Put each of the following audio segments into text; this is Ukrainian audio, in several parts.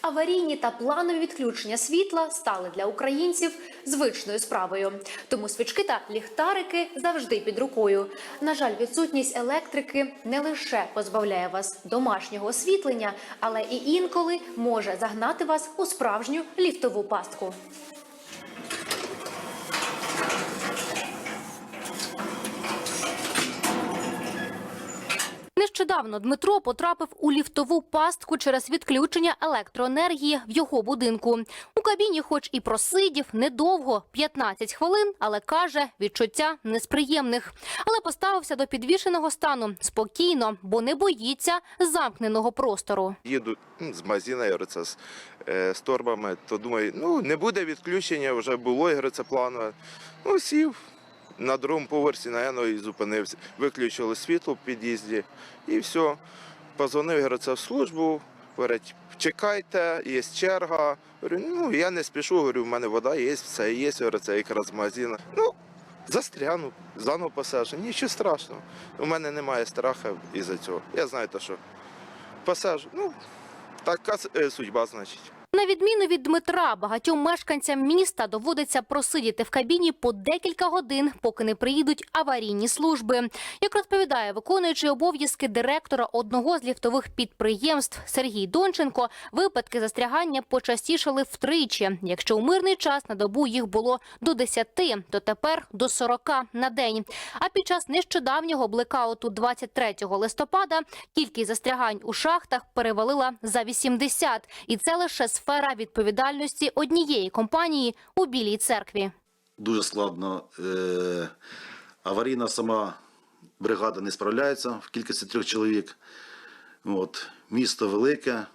Аварійні та планові відключення світла стали для українців звичною справою. Тому свічки та ліхтарики завжди під рукою. На жаль, відсутність електрики не лише позбавляє вас домашнього освітлення, але і інколи може загнати вас у справжню ліфтову пастку. Нещодавно Дмитро потрапив у ліфтову пастку через відключення електроенергії в його будинку. У кабіні, хоч і просидів недовго 15 хвилин, але каже, відчуття не з приємних. Але поставився до підвішеного стану спокійно, бо не боїться замкненого простору. їду з магазину, я це з, е, з торбами, то думаю, ну не буде відключення, вже було, я це планове. Ну, сів на другому поверсі, наверно, і зупинився. Виключили світло в під'їзді і все. Позвонив, в службу. Говорять, чекайте, є черга. Говорю, ну я не спішу, говорю, в мене вода є, все є, говорю, це якраз магазин. Ну, застряну, заново посажу. Нічого страшного. У мене немає страху із-за цього. Я знаю, те, що посажу. Ну, така е, судьба, значить. На відміну від Дмитра, багатьом мешканцям міста доводиться просидіти в кабіні по декілька годин, поки не приїдуть аварійні служби. Як розповідає виконуючий обов'язки директора одного з ліфтових підприємств Сергій Донченко, випадки застрягання почастішали втричі. Якщо у мирний час на добу їх було до 10, то тепер до 40 на день. А під час нещодавнього блекауту 23 листопада кількість застрягань у шахтах перевалила за 80. І це лише сфера відповідальності однієї компанії у Білій церкві. дуже складно. Е, аварійна сама бригада не справляється в кількості трьох чоловік. От, місто велике,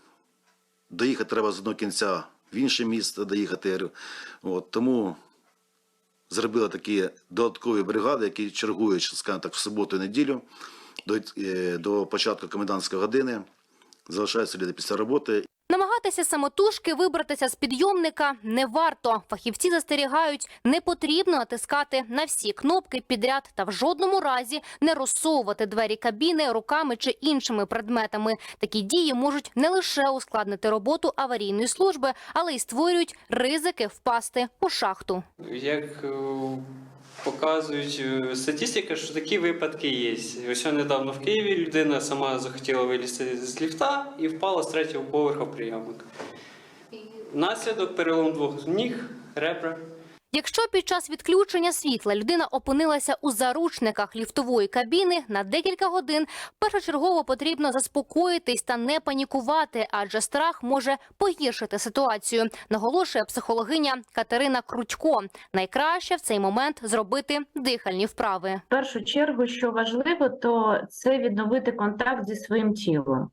доїхати треба з одного кінця в інше місто, доїхати. От, тому зробили такі додаткові бригади, які чергують, скажімо так, в суботу і неділю до, е, до початку комендантської години. Залишаються люди після роботи Намагатися самотужки вибратися з підйомника не варто. Фахівці застерігають, не потрібно натискати на всі кнопки підряд та в жодному разі не розсовувати двері кабіни руками чи іншими предметами. Такі дії можуть не лише ускладнити роботу аварійної служби, але й створюють ризики впасти у шахту. Як е, показують е, статистика, що такі випадки є. Ось недавно в Києві людина сама захотіла вилізти з ліфта і впала з третього поверху в прийомник. Внаслідок перелом двох ніг, ребра. Якщо під час відключення світла людина опинилася у заручниках ліфтової кабіни на декілька годин, першочергово потрібно заспокоїтись та не панікувати, адже страх може погіршити ситуацію, наголошує психологиня Катерина Крутько. Найкраще в цей момент зробити дихальні вправи. В першу чергу, що важливо, то це відновити контакт зі своїм тілом.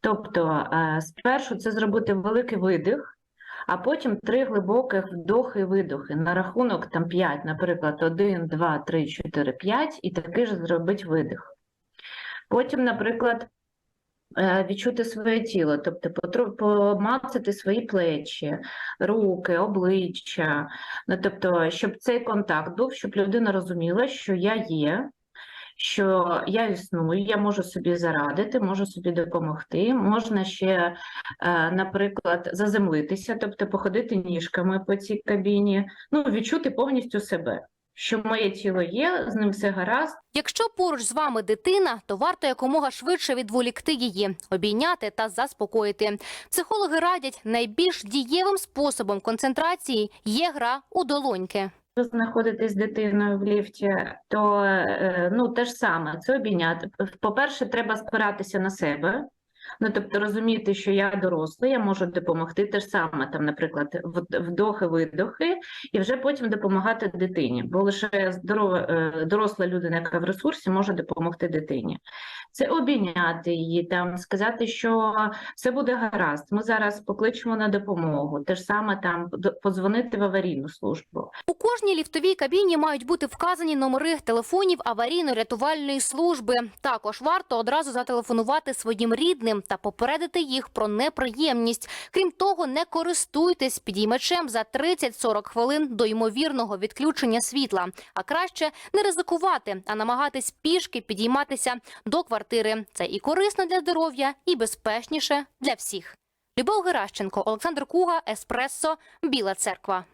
Тобто, е, спершу це зробити великий видих, а потім три глибоких вдохи видохи. На рахунок там 5, наприклад, 1, 2, 3, 4, 5, і такий ж зробити видих. Потім, наприклад, е, відчути своє тіло, тобто помацати свої плечі, руки, обличчя. Ну, тобто, щоб цей контакт був, щоб людина розуміла, що я є, що я існую, я можу собі зарадити, можу собі допомогти. Можна ще, е, наприклад, заземлитися, тобто походити ніжками по цій кабіні, ну, відчути повністю себе, що моє тіло є, з ним все гаразд. Якщо поруч з вами дитина, то варто якомога швидше відволікти її, обійняти та заспокоїти. Психологи радять найбільш дієвим способом концентрації є гра у долоньки. Ви знаходитесь з дитиною в ліфті, то е, ну, те ж саме, це обійняти. По-перше, треба спиратися на себе. Ну, тобто розуміти, що я дорослий, я можу допомогти те ж саме, там, наприклад, вдохи, видохи, і вже потім допомагати дитині. Бо лише здорова, е, доросла людина, яка в ресурсі, може допомогти дитині. Це обійняти її, там, сказати, що все буде гаразд. Ми зараз покличемо на допомогу. Те ж саме там подзвонити в аварійну службу. У кожній ліфтовій кабіні мають бути вказані номери телефонів аварійно-рятувальної служби. Також варто одразу зателефонувати своїм рідним та попередити їх про неприємність. Крім того, не користуйтесь підіймачем за 30-40 хвилин до ймовірного відключення світла. А краще не ризикувати, а намагатись пішки підійматися до квартири. Це і корисно для здоров'я, і безпечніше для всіх. Любов Геращенко, Олександр Куга, Еспресо, Біла Церква.